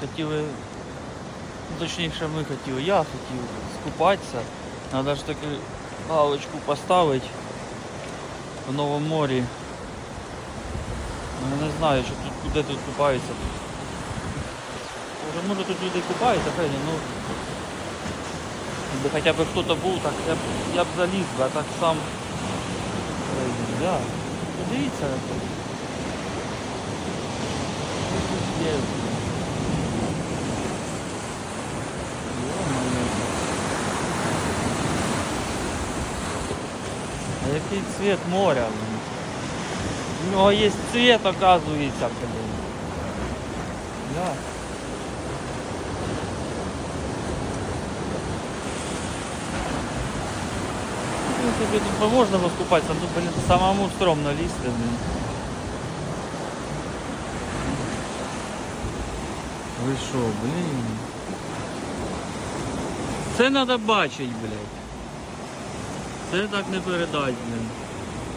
Хотіли, ну, точніше ми хотіли, я хотів скупатися. Треба ж таки галочку поставити в Новому морі. Ну, я не знаю, що тут куди тут купаються. Може, може тут люди купаються, Федя, ну. Якби хоча б хтось був, так я б, я б заліз, би, а так сам. Ой, да. Подивіться. як тут. Тут є. А який цвет моря? блін? У нього є цвет, оказується, блін. Да. Ну, тобі тут можна розкупатися, тут, блін, самому стрьомно лізти, блін. Ви що, блін? Це треба бачити, блядь. Це так не передать.